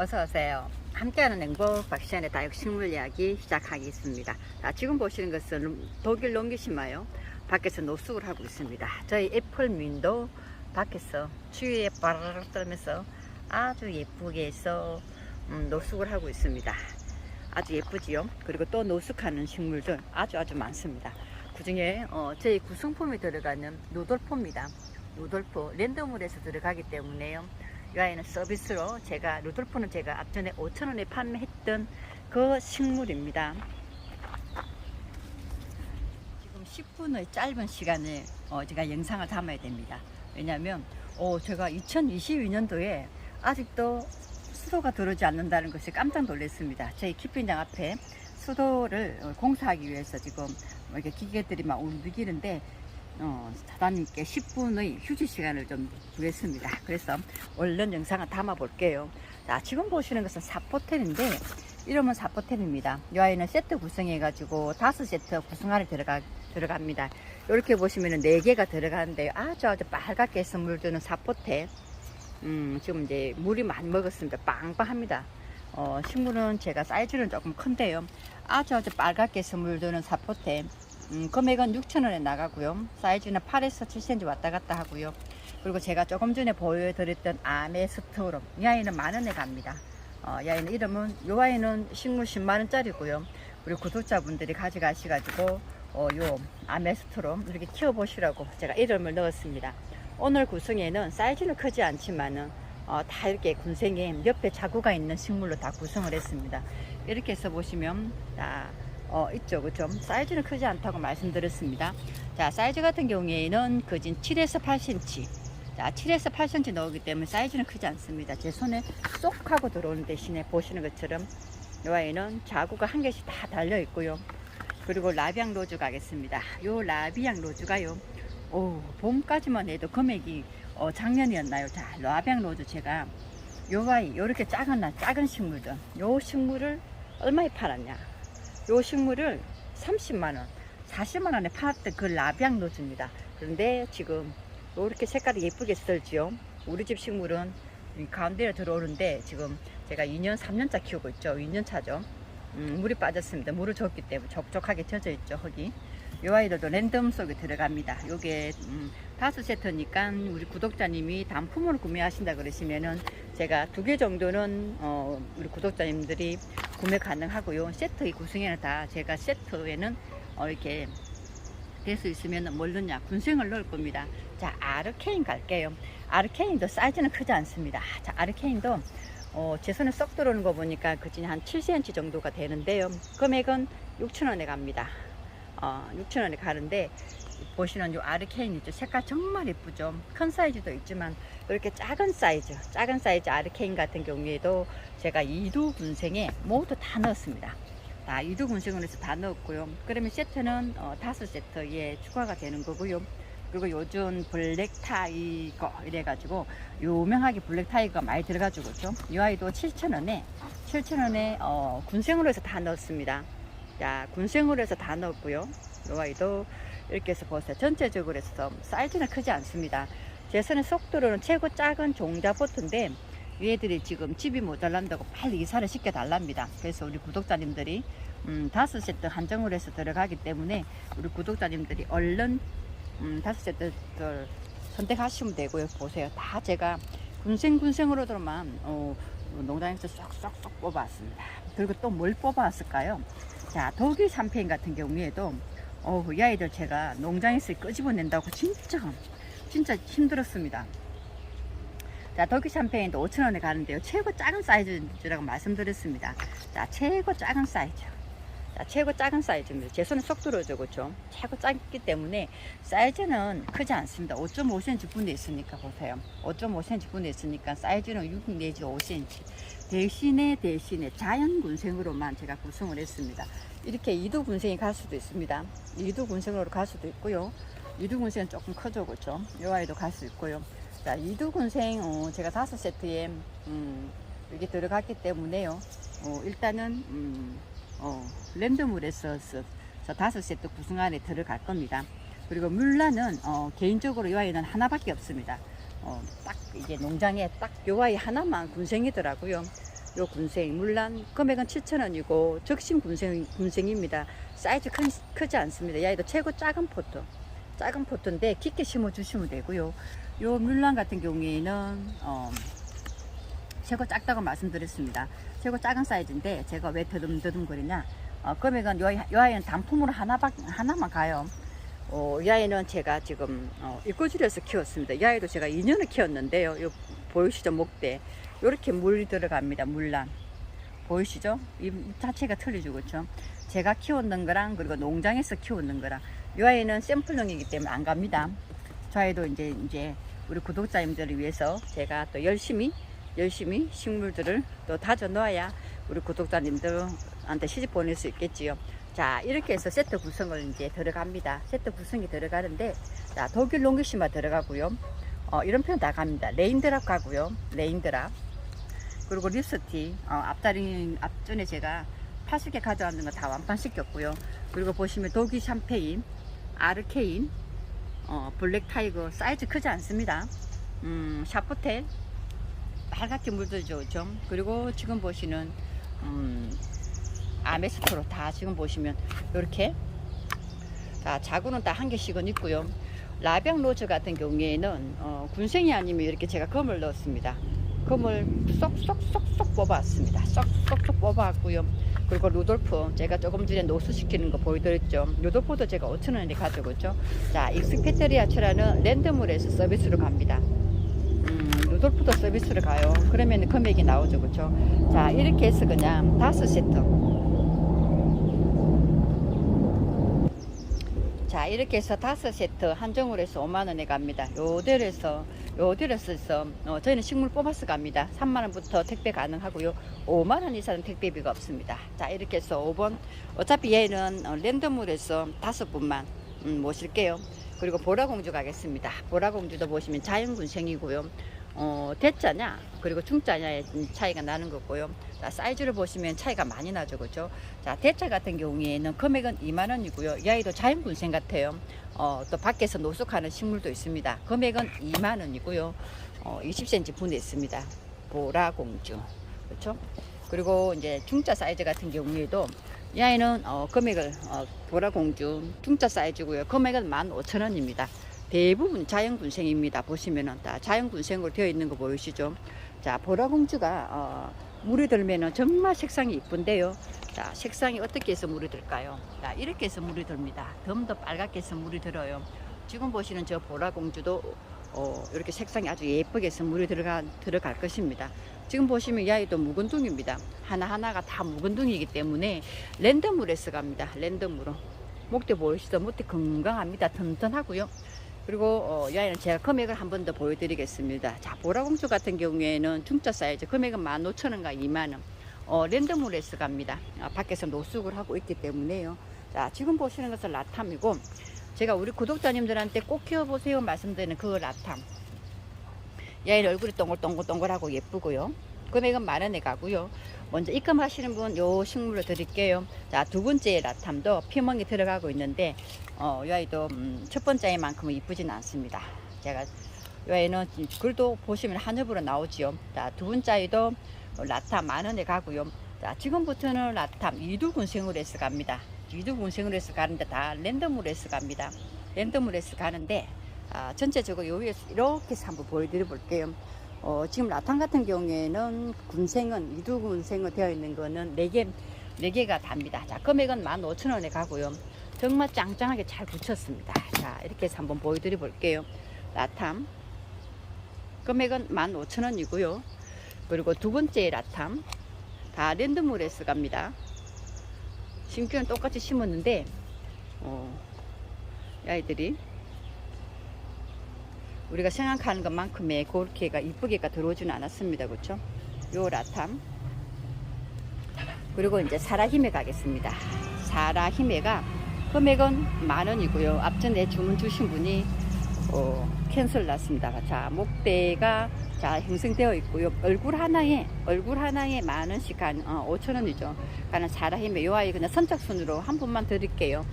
어서 오세요. 함께하는 행복 박시안의 다육식물 이야기 시작하겠습니다. 자, 지금 보시는 것은 독일 농기심마요. 밖에서 노숙을 하고 있습니다. 저희 애플민도 밖에서 추위에 바라락 떨면서 아주 예쁘게 해서 음, 노숙을 하고 있습니다. 아주 예쁘지요. 그리고 또 노숙하는 식물들 아주 아주 많습니다. 그 중에 어, 저희 구성품이 들어가는 루돌포입니다. 루돌포 랜덤물에서 들어가기 때문에요. 이 아이는 서비스로 제가 루돌프는 제가 앞전에 5,000원에 판매했던 그 식물입니다. 지금 10분의 짧은 시간에 어, 제가 영상을 담아야 됩니다. 왜냐하면 어, 제가 2022년도에 아직도 수도가 들어오지 않는다는 것이 깜짝 놀랐습니다. 저희 키핑장 앞에 수도를 어, 공사하기 위해서 지금 뭐 이렇게 기계들이 막 움직이는데 어, 사장님께 10분의 휴지 시간을 좀 구했습니다. 그래서 얼른 영상을 담아 볼게요. 자, 지금 보시는 것은 사포텐인데 이름은 사포텐입니다. 이 아이는 세트 구성해가지고 다섯 세트 구성 안에 들어가, 들어갑니다. 이렇게 보시면은 네 개가 들어가는데 아주 아주 빨갛게 해서 물드는 사포텐. 음, 지금 이제 물이 많이 먹었습니다. 빵빵합니다. 어, 식물은 제가 사이즈는 조금 큰데요. 아주 아주 빨갛게 해서 물드는 사포텐. 음, 금액은 6,000원에 나가고요. 사이즈는 8에서 7cm 왔다 갔다 하고요. 그리고 제가 조금 전에 보여드렸던 아메스토롬. 이 아이는 만 원에 갑니다. 어, 이 아이는 이름은, 이 아이는 식물 10만원짜리고요. 우리 구독자분들이 가져가셔가지고, 어, 요 아메스토롬 이렇게 키워보시라고 제가 이름을 넣었습니다. 오늘 구성에는 사이즈는 크지 않지만은, 어, 다 이렇게 군생에 옆에 자구가 있는 식물로 다 구성을 했습니다. 이렇게 해서 보시면, 자, 어, 있죠. 그죠? 사이즈는 크지 않다고 말씀드렸습니다. 자, 사이즈 같은 경우에는 그진 7에서 8cm. 자, 7에서 8cm 넣기 때문에 사이즈는 크지 않습니다. 제 손에 쏙 하고 들어오는 대신에 보시는 것처럼 이 아이는 자구가 한 개씩 다 달려 있고요. 그리고 라비앙 로즈 가겠습니다. 요 라비앙 로즈가요. 오, 봄까지만 해도 금액이 어, 작년이었나요? 자, 라비앙 로즈 제가 요 아이, 요렇게 작은 나 작은 식물들, 요 식물을 얼마에 팔았냐? 요 식물을 30만원, 40만원에 팔았던 그 라비앙 로즈입니다. 그런데 지금 이렇게 색깔이 예쁘게 썰지요. 우리 집 식물은 이 가운데로 들어오는데 지금 제가 2년, 3년차 키우고 있죠. 2년 차죠. 음, 물이 빠졌습니다. 물을 줬기 때문에 촉촉하게 젖어 있죠. 흙이. 요 아이들도 랜덤 속에 들어갑니다. 요게 음, 다섯 세트니까 우리 구독자님이 단품으로 구매하신다 그러시면은 제가 두 개 정도는 어, 우리 구독자님들이 구매 가능하고요. 세트 구성에는 다 제가 세트에는 어, 이렇게 될 수 있으면 뭘 넣냐 군생을 넣을 겁니다. 자 아르케인 갈게요. 아르케인도 사이즈는 크지 않습니다. 자 아르케인도 어, 제 손에 쏙 들어오는 거 보니까 그진 한 7cm 정도가 되는데요. 금액은 6,000원에 갑니다. 어, 6,000원에 가는데 보시는 요 아르케인 있죠. 색깔 정말 예쁘죠. 큰 사이즈도 있지만 이렇게 작은 사이즈, 작은 사이즈 아르케인 같은 경우에도 제가 이두 군생에 모두 다 넣었습니다. 다 이두 군생으로 해서 다 넣었고요. 그러면 세트는 어, 다섯 세트에 추가가 되는 거고요. 그리고 요즘 블랙 타이거 이래가지고 유명하게 블랙 타이거가 많이 들어가지고 그죠? 이 아이도 7,000원에 7,000원에 어, 군생으로 해서 다 넣었습니다. 자, 군생으로 해서 다 넣었고요. 이 아이도 이렇게 해서 보세요. 전체적으로 해서 사이즈는 크지 않습니다. 제쏙 들어오는 최고 작은 종자포트인데 얘들이 지금 집이 모자란다고 빨리 이사를 시켜달랍니다. 그래서 우리 구독자님들이 음, 다섯 세트 한정으로 해서 들어가기 때문에 우리 구독자님들이 얼른 음, 다섯 세트를 선택하시면 되고요. 보세요. 다 제가 군생군생으로들만 어, 농장에서 쏙쏙쏙 뽑아왔습니다. 그리고 또 뭘 뽑아왔을까요? 자, 독일 샴페인 같은 경우에도 어, 이 아이들 제가 농장에서 끄집어낸다고 진짜 진짜 힘들었습니다. 자, 독일 샴페인도 5,000원에 가는데요. 최고 작은 사이즈라고 말씀드렸습니다. 자, 최고 작은 사이즈. 자, 최고 작은 사이즈입니다. 제 손에 쏙 들어오죠, 그죠? 최고 작기 때문에 사이즈는 크지 않습니다. 5.5cm 분에 있으니까 보세요. 5.5cm 분에 있으니까 사이즈는 6 내지 5cm. 대신에 대신에 자연 군생으로만 제가 구성을 했습니다. 이렇게 이두 군생이 갈 수도 있습니다. 이두 군생으로 갈 수도 있고요. 이두 군생은 조금 커져, 그죠? 이 아이도 갈 수 있고요. 자, 이두 군생, 어, 제가 다섯 세트에, 음, 이게 들어갔기 때문에요. 어, 일단은, 음, 어, 랜덤으로서 저 다섯 세트 구성 안에 들어갈 겁니다. 그리고 물란은, 어, 개인적으로 이 아이는 하나밖에 없습니다. 어, 딱 이게 농장에 딱요 아이 하나만 군생이더라고요. 요 군생 물란 금액은 7,000원이고 적심 군생 군생입니다. 사이즈 큰, 크지 않습니다. 야이도 최고 작은 포트. 작은 포트인데 깊게 심어 주시면 되고요. 요 물란 같은 경우에는 어, 최고 작다고 말씀드렸습니다. 최고 작은 사이즈인데 제가 왜 더듬더듬거리냐? 어, 금액은 요, 요 아이는 단품으로 하나밖 하나만 가요. 어, 이 아이는 제가 지금 어, 일거주리에서 키웠습니다. 이 아이도 제가 2년을 키웠는데요. 요 보이시죠 목대 이렇게 물이 들어갑니다. 물란 보이시죠? 이 자체가 틀리죠, 그렇죠? 제가 키웠는 거랑 그리고 농장에서 키웠는 거랑 이 아이는 샘플용이기 때문에 안 갑니다. 저 아이도 이제 이제 우리 구독자님들을 위해서 제가 또 열심히 열심히 식물들을 또 다져 놓아야 우리 구독자님들한테 시집 보낼 수 있겠지요. 자 이렇게 해서 세트 구성을 이제 들어갑니다. 세트 구성이 들어가는데 자 독일 롱기시마 들어가고요. 어, 이런 표현 다 갑니다. 레인드랍 가고요. 레인드랍 그리고 립스티 어, 앞다리 앞전에 제가 80개 가져왔는 거 다 완판시켰고요. 그리고 보시면 독일 샴페인, 아르케인, 어, 블랙 타이거 사이즈 크지 않습니다. 음, 샤프텔 빨갛게 물들죠, 좀. 그리고 지금 보시는 음, 아메스토로 다 지금 보시면 이렇게 자 자구는 다 한 개씩은 있고요. 라병 로즈 같은 경우에는 어, 군생이 아니면 이렇게 제가 검을 넣었습니다. 검을 쏙쏙쏙쏙 뽑아왔습니다. 쏙쏙쏙 뽑아왔고요. 그리고 루돌프 제가 조금 전에 노수시키는 거 보여드렸죠. 루돌프도 제가 5천원에 가져오죠. 자 익스페테리아처라는 랜드물에서 서비스로 갑니다. 음, 루돌프도 서비스로 가요. 그러면 금액이 나오죠, 그렇죠? 자 이렇게 해서 그냥 다섯 세트. 자 이렇게 해서 다섯 세트 한정으로 해서 5만원에 갑니다. 요델에서 요델에서 어, 저희는 식물 뽑아서 갑니다. 3만원부터 택배 가능하고요. 5만원 이상은 택배비가 없습니다. 자 이렇게 해서 5번. 어차피 얘는 어, 랜덤물에서 다섯 분만 음, 모실게요. 그리고 보라공주 가겠습니다. 보라공주도 보시면 자연군생이고요 어, 대자냐 그리고 중자냐의 차이가 나는 거고요. 자, 사이즈를 보시면 차이가 많이 나죠, 그죠? 자, 대자 같은 경우에는 금액은 2만 원이고요. 이 아이도 자연군생 같아요. 어, 또 밖에서 노숙하는 식물도 있습니다. 금액은 2만 원이고요. 어, 20cm 분에 있습니다. 보라공주, 그렇죠? 그리고 이제 중자 사이즈 같은 경우에도 이 아이는 어, 금액을 어, 보라공주 중자 사이즈고요. 금액은 15,000원입니다. 대부분 자연군생입니다. 보시면은 다 자연군생으로 되어 있는 거 보이시죠? 자, 보라공주가 어, 물이 들면은 정말 색상이 이쁜데요. 자, 색상이 어떻게 해서 물이 들까요? 자, 이렇게 해서 물이 듭니다. 좀더 빨갛게 해서 물이 들어요. 지금 보시는 저 보라공주도 어, 이렇게 색상이 아주 예쁘게 해서 물이 들어가, 들어갈 것입니다. 지금 보시면 이 아이도 묵은둥입니다. 하나하나가 다 묵은둥이기 때문에 랜덤물에서 갑니다. 랜덤으로. 목대 보이시죠? 목대 건강합니다. 튼튼하고요. 그리고 어, 이 아이는 제가 금액을 한 번 더 보여드리겠습니다. 자, 보라공주 같은 경우에는 중짜 사이즈 금액은 15,000원과 2만원. 어, 랜덤물에서 갑니다. 아, 밖에서 노숙을 하고 있기 때문에요. 자, 지금 보시는 것은 라탐이고, 제가 우리 구독자님들한테 꼭 키워보세요 말씀드리는 그 라탐. 이 아이는 얼굴이 동글동글동글하고 예쁘고요. 금액은 만 원에 가고요. 먼저 입금하시는 분 요 식물을 드릴게요. 자, 두 번째 라탐도 피멍이 들어가고 있는데, 어, 이 아이도 음, 첫 번째만큼은 이쁘진 않습니다. 제가 이 아이는 글도 보시면 하늘으로 나오지요. 자, 두 번째 아이도 라탐 만 원에 가고요. 자, 지금부터는 라탐 이두군생으로 해서 갑니다. 이두군생으로 해서 가는데 다 랜덤으로 해서 갑니다. 랜덤으로 해서 가는데, 아, 전체적으로 요 위에서 이렇게 한번 보여드려 볼게요. 어, 지금 라탄 같은 경우에는 군생은 이두 군생으로 되어 있는 거는 4개, 4개가 답니다. 자, 금액은 15,000원에 가고요. 정말 짱짱하게 잘 붙였습니다. 자, 이렇게 해서 한번 보여드려 볼게요. 라탐. 금액은 15,000원이고요. 그리고 두 번째 라탐. 다 랜드물에서 갑니다. 심기는 똑같이 심었는데, 어, 이 아이들이 우리가 생각하는 것만큼의 그렇게가 이쁘게가 들어오지는 않았습니다. 그렇죠? 요 라탐 그리고 이제 사라힘에 가겠습니다. 사라힘에가 금액은 만 원이고요. 앞전에 주문 주신 분이 어, 캔슬 났습니다. 자 목대가 자 형성되어 있고요. 얼굴 하나에 얼굴 하나에 만 원씩 한 어, 5천 원이죠. 가는 사라힘에 요 아이 그냥 선착순으로 한 분만 드릴게요.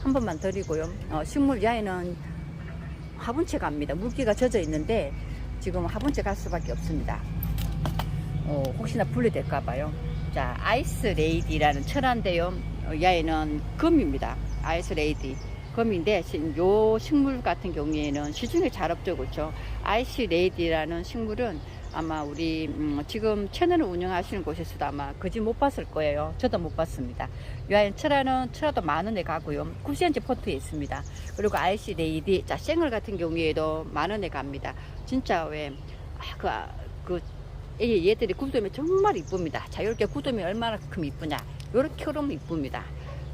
한 분만 드리고요. 어, 식물 야에는 화분 채 갑니다. 물기가 젖어 있는데 지금 화분 채 갈 수밖에 없습니다. 어, 혹시나 분리될까 봐요. 자, 아이스 레이디라는 철한데요. 어, 이 아이는 금입니다. 아이스 레이디. 금인데 시- 요 식물 같은 경우에는 시중에 잘 없죠, 그렇죠? 아이스 레이디라는 식물은 아마 우리 음, 지금 채널을 운영하시는 곳에서도 아마 그지 못 봤을 거예요. 저도 못 봤습니다. 이 아이는 철화는 철화도 만 원에 가고요. 9cm 포트에 있습니다. 그리고 아이스 레이디, 자 생얼 같은 경우에도 만 원에 갑니다. 진짜 왜 아, 그, 아, 그 이- 얘들이 구두면 정말 이쁩니다. 자, 이렇게 구두면 얼마나큼 이쁘냐. 이렇게 흐르면 이쁩니다.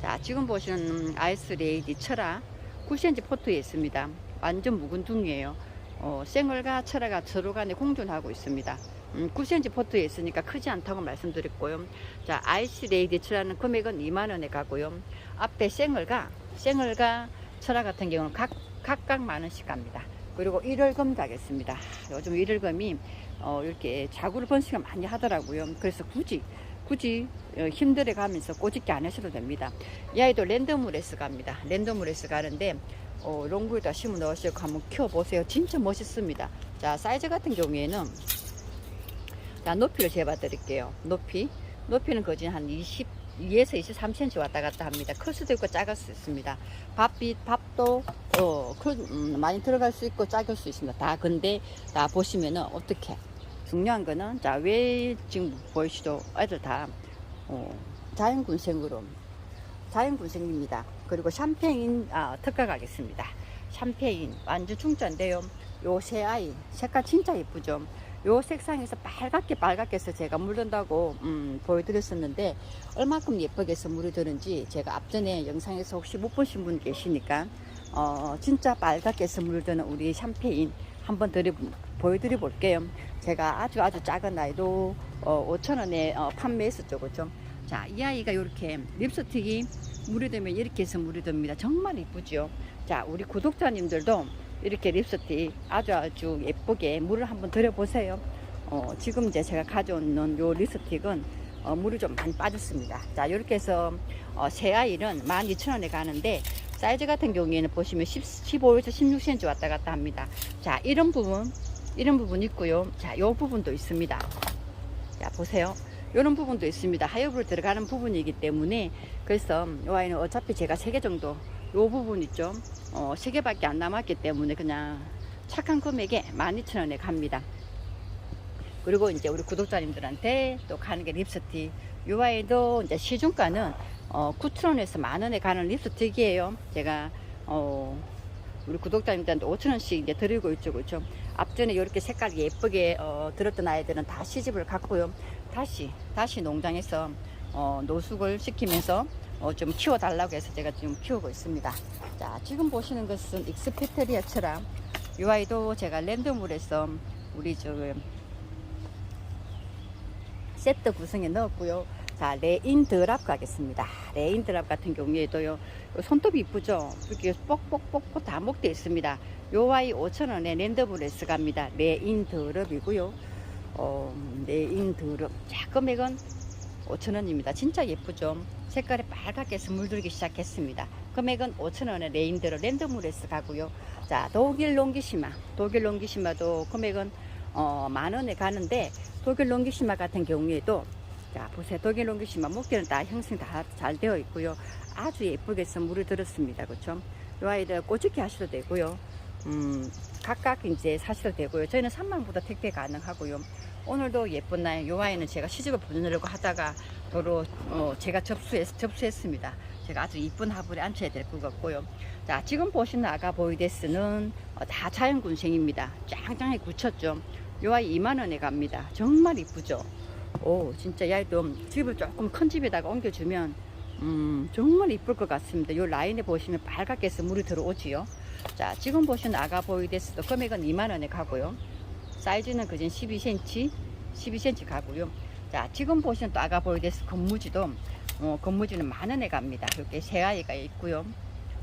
자, 지금 보시는 아이스 레이디 철화 9cm 포트에 있습니다. 완전 묵은 둥이에요. 어, 생얼과 철화가 서로 간에 공존하고 있습니다. 음, 9cm 포트에 있으니까 크지 않다고 말씀드렸고요. 자, 아이스 레이디 철화는 금액은 2만원에 가고요. 앞에 생얼과, 생얼과 철화 같은 경우는 각, 각각 만원씩 갑니다. 그리고 일월금 가겠습니다. 요즘 일월금이 어, 이렇게 자구를 번식을 많이 하더라고요. 그래서 굳이 굳이 어, 힘들어 가면서 꼬집게 안 하셔도 됩니다. 이 아이도 랜덤으레스 갑니다. 랜덤으레스 가는데 어, 롱구에다 심어 넣으시고 한번 키워보세요. 진짜 멋있습니다. 자 사이즈 같은 경우에는 자 높이를 재봐 드릴게요. 높이 높이는 거진 한 20, 2에서 23cm 왔다 갔다 합니다. 클 수도 있고 작을 수 있습니다. 밥빛, 밥도 어, 큰, 음, 많이 들어갈 수 있고 작을 수 있습니다. 다 근데 다 보시면은 어떻게 중요한 거는 자 왜 지금 보이시죠? 애들 다 어, 자연군생으로 자연군생입니다. 그리고 샴페인 아, 특가 가겠습니다. 샴페인 완전 충전인데요. 요 새 아이 색깔 진짜 예쁘죠. 요 색상에서 빨갛게 빨갛게 해서 제가 물든다고 음, 보여드렸었는데 얼마큼 예쁘게 해서 물이 드는지 제가 앞전에 영상에서 혹시 못 보신 분 계시니까 어, 진짜 빨갛게 해서 물드는 우리 샴페인 한번 드려, 보여드려 볼게요. 제가 아주 아주 작은 아이도 어, 5천원에 어, 판매했었죠. 그죠? 자, 이 아이가 이렇게 립스틱이 물이 되면 이렇게 해서 물이 됩니다. 정말 이쁘죠? 자, 우리 구독자님들도 이렇게 립스틱 아주 아주 예쁘게 물을 한번 들여보세요. 어, 지금 이제 제가 가져오는 요 립스틱은 어, 물이 좀 많이 빠졌습니다. 자, 이렇게 해서 어, 새 아이는 12,000원에 가는데 사이즈 같은 경우에는 보시면 10, 15에서 16cm 왔다 갔다 합니다. 자, 이런 부분, 이런 부분 있고요. 자, 요 부분도 있습니다. 자, 보세요. 이런 부분도 있습니다. 하엽으로 들어가는 부분이기 때문에 그래서 이 아이는 어차피 제가 세 개 정도 요 부분 있죠. 어, 세 개밖에 안 남았기 때문에 그냥 착한 금액에 12,000원에 갑니다. 그리고 이제 우리 구독자님들한테 또 가는 게 립스틱. 이 아이도 이제 시중가는 어, 9,000원에서 만원에 가는 립스틱이에요. 제가 어, 우리 구독자님들한테 5,000원씩 이제 드리고 있죠. 그렇죠? 앞전에 이렇게 색깔이 예쁘게 어, 들었던 아이들은 다 시집을 갔고요. 다시 다시 농장에서 어, 노숙을 시키면서 어, 좀 키워달라고 해서 제가 지금 키우고 있습니다. 자, 지금 보시는 것은 익스페테리아처럼 이 아이도 제가 랜덤물에서 우리 저 세트 구성에 넣었고요. 자, 레인 드랍 가겠습니다. 레인 드랍 같은 경우에도요. 요 손톱이 이쁘죠? 이렇게 뽁뽁뽁뽁 다 목되어 있습니다. 요 아이 5,000원에 랜덤물에서 갑니다. 레인 드랍이고요. 어, 레인 드랍. 자, 금액은 5,000원입니다. 진짜 예쁘죠? 색깔이 빨갛게 해서 물들기 시작했습니다. 금액은 5,000원에 레인드로 랜덤물에서 가고요. 자, 독일 롱기시마. 독일 롱기시마도 금액은 어, 만 원에 가는데 독일 롱기시마 같은 경우에도 자, 보세요. 독일 롱기시마 목대는 다 형성이 다잘 되어 있고요. 아주 예쁘게 해서 물을 들었습니다. 그렇죠? 이 아이들 꼬집게 하셔도 되고요. 음, 각각 이제 사셔도 되고요. 저희는 3만보다 택배 가능하고요. 오늘도 예쁜 날, 요 아이는 제가 시집을 보내려고 하다가 도로 어, 제가 접수했, 접수했습니다. 제가 아주 이쁜 화분에 앉혀야 될 것 같고요. 자, 지금 보시는 아가 보이데스는 어, 다 자연군생입니다. 짱짱하게 굳혔죠. 요 아이 2만원에 갑니다. 정말 이쁘죠? 오, 진짜 이 아이도 집을 조금 큰 집에다가 옮겨주면, 음, 정말 이쁠 것 같습니다. 요 라인에 보시면 빨갛게 해서 물이 들어오지요. 자, 지금 보시는 아가보이데스도 금액은 2만원에 가고요. 사이즈는 그전 12cm, 12cm 가고요. 자, 지금 보시는 또 아가보이데스 건무지도 어, 건무지는 만 원에 갑니다. 이렇게 새 아이가 있고요.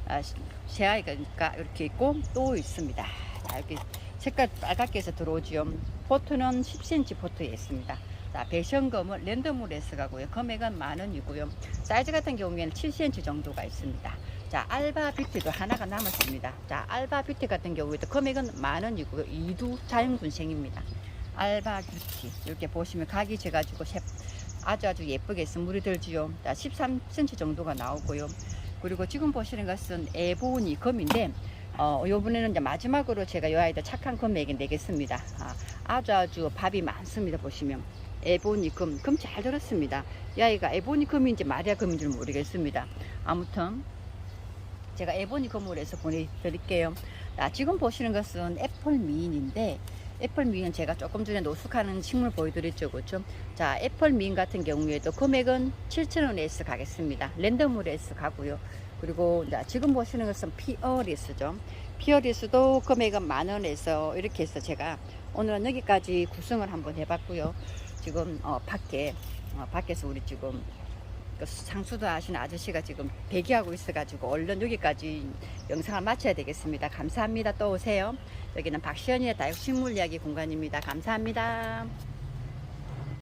아, 새 아이가 이렇게 있고 또 있습니다. 자, 이렇게 색깔 빨갛게 해서 들어오지요. 포트는 10cm 포트에 있습니다. 자, 배션검은 랜덤으로 해서 가고요. 금액은 만 원이고요. 사이즈 같은 경우에는 7cm 정도가 있습니다. 자, 알바 뷰티도 하나가 남았습니다. 자, 알바 뷰티 같은 경우에도 금액은 만 원이고요. 이두 자연군생입니다. 알바 뷰티 이렇게 보시면 각이 져가지고 셰- 아주 아주 예쁘게 해서 물이 들지요. 13cm 정도가 나오고요. 그리고 지금 보시는 것은 에보니 금인데 어, 요번에는 이제 마지막으로 제가 이 아이들 착한 금액에 내겠습니다. 아, 아주 아주 밥이 많습니다. 보시면 에보니 금, 금 잘 들었습니다. 이 아이가 에보니 금인지 마리아 금인지 는 모르겠습니다. 아무튼 제가 에보니 해서 보내드릴게요. 아, 지금 보시는 것은 애플 미인인데 애플 미인 제가 조금 전에 노숙하는 식물 보여드렸죠, 그렇죠? 자, 애플 미인 같은 경우에도 금액은 7,000원에서 가겠습니다. 랜덤으로해서 가고요. 그리고 자, 지금 보시는 것은 피어리스죠. 피어리스도 금액은 만 원에서 이렇게 해서 제가 오늘은 여기까지 구성을 한번 해봤고요. 지금 어, 밖에 어, 밖에서 우리 지금 그 상수도 하시는 아저씨가 지금 대기하고 있어가지고 얼른 여기까지 영상을 마쳐야 되겠습니다. 감사합니다. 또 오세요. 여기는 박시연이의 다육식물 이야기 공간입니다. 감사합니다.